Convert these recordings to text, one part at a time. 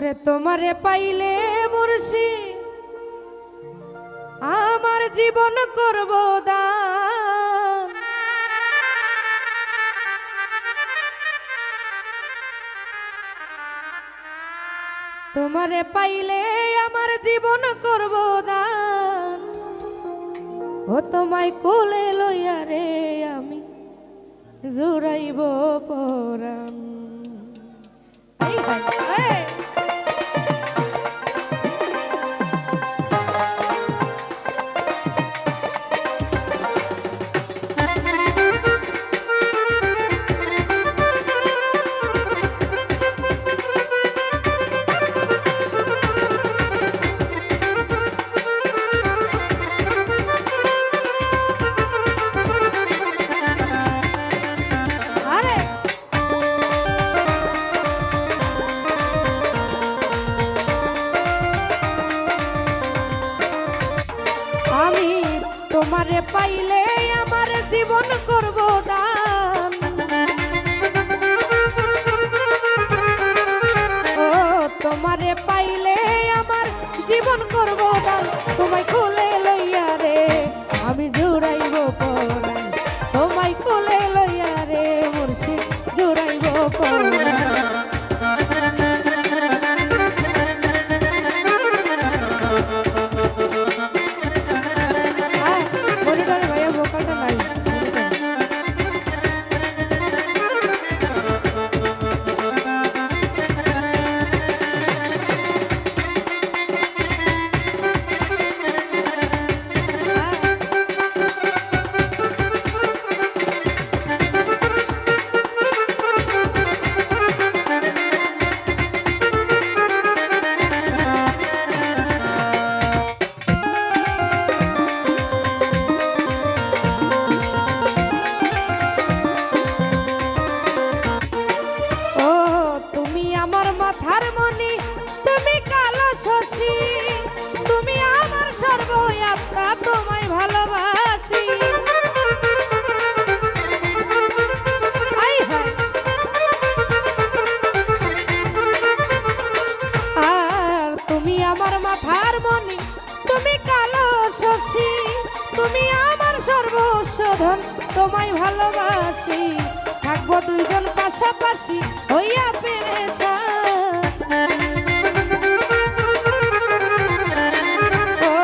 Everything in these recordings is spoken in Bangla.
ওরে তোমারে পাইলে মুর্শি। আমার জীবন করব দান। তোমারে পাইলে আমার জীবন করব দান। ও তোমায় কোলে লইয়া রে আমি জুড়াইব পরাণ। এই! তোমারে পাইলে আমার জীবন করব দান। ও, তোমারে পাইলে আমার জীবন করব দান। তোমায় কোলে তোমায় ভালোবাসি, থাকব দুইজন পাশাপাশি, হইয়া পেরেছা ও,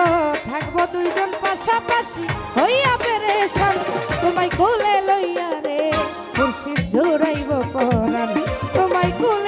থাকব দুইজন পাশাপাশি, হইয়া পেরেছা তোমায় কোলে লইয়া রে খুরশিদ জোড়াইব পরাণ। তোমায় কোলে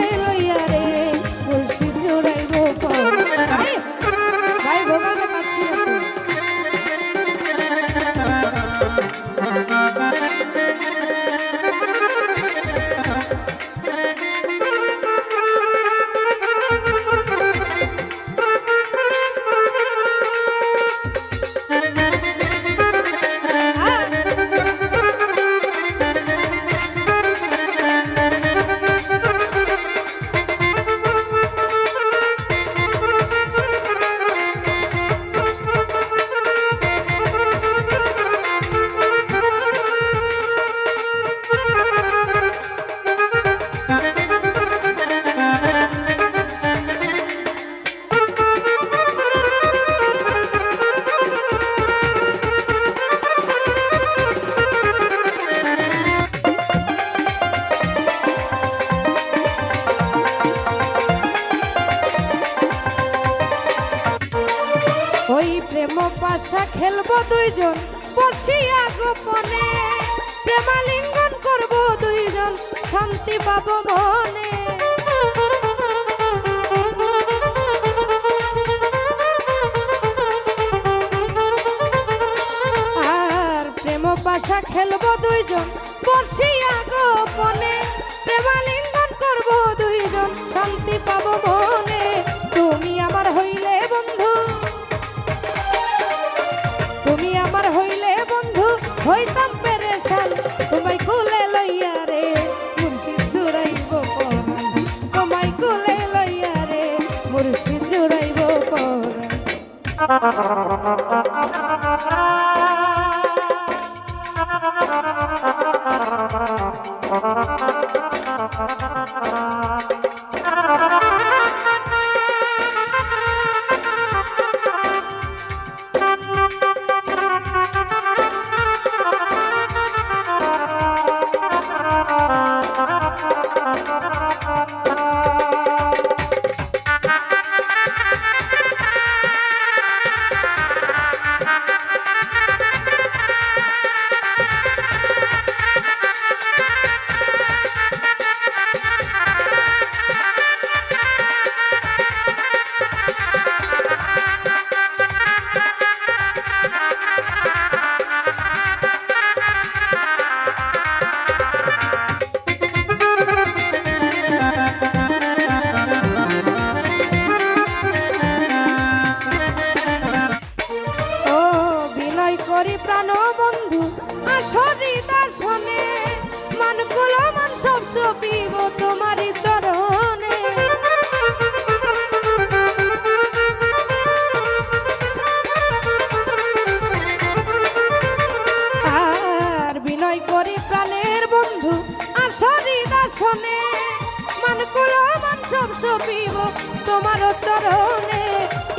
খেলব দুইজন বসিয়া গোপনে প্রেমালিঙ্গন করব দুইজন, শান্তি পাবো মনে। আর প্রেম পাশা খেলব দুইজন বসিয়া গোপনে প্রেমালিঙ্গন করব দুইজন, শান্তি পাবো মনে। মন কুলমান সব সপিব তোমারই চরণে। আর বিনয় করি প্রাণের বন্ধু আসরি দাসনে। মন কুলমান সব সপিব তোমার চরণে।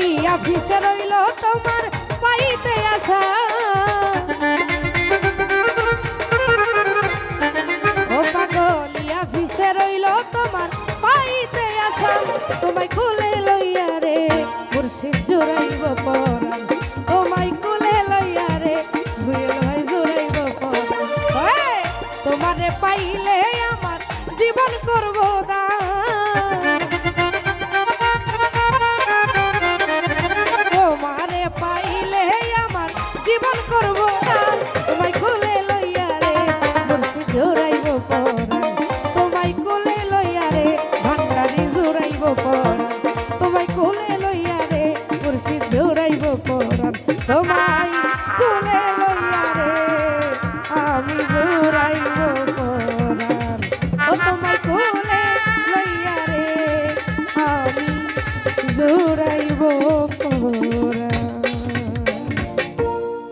ইয়া ভিসে রইল তোমার পাইতে আসা তোমারে পাইলে আমার জীবন করব দান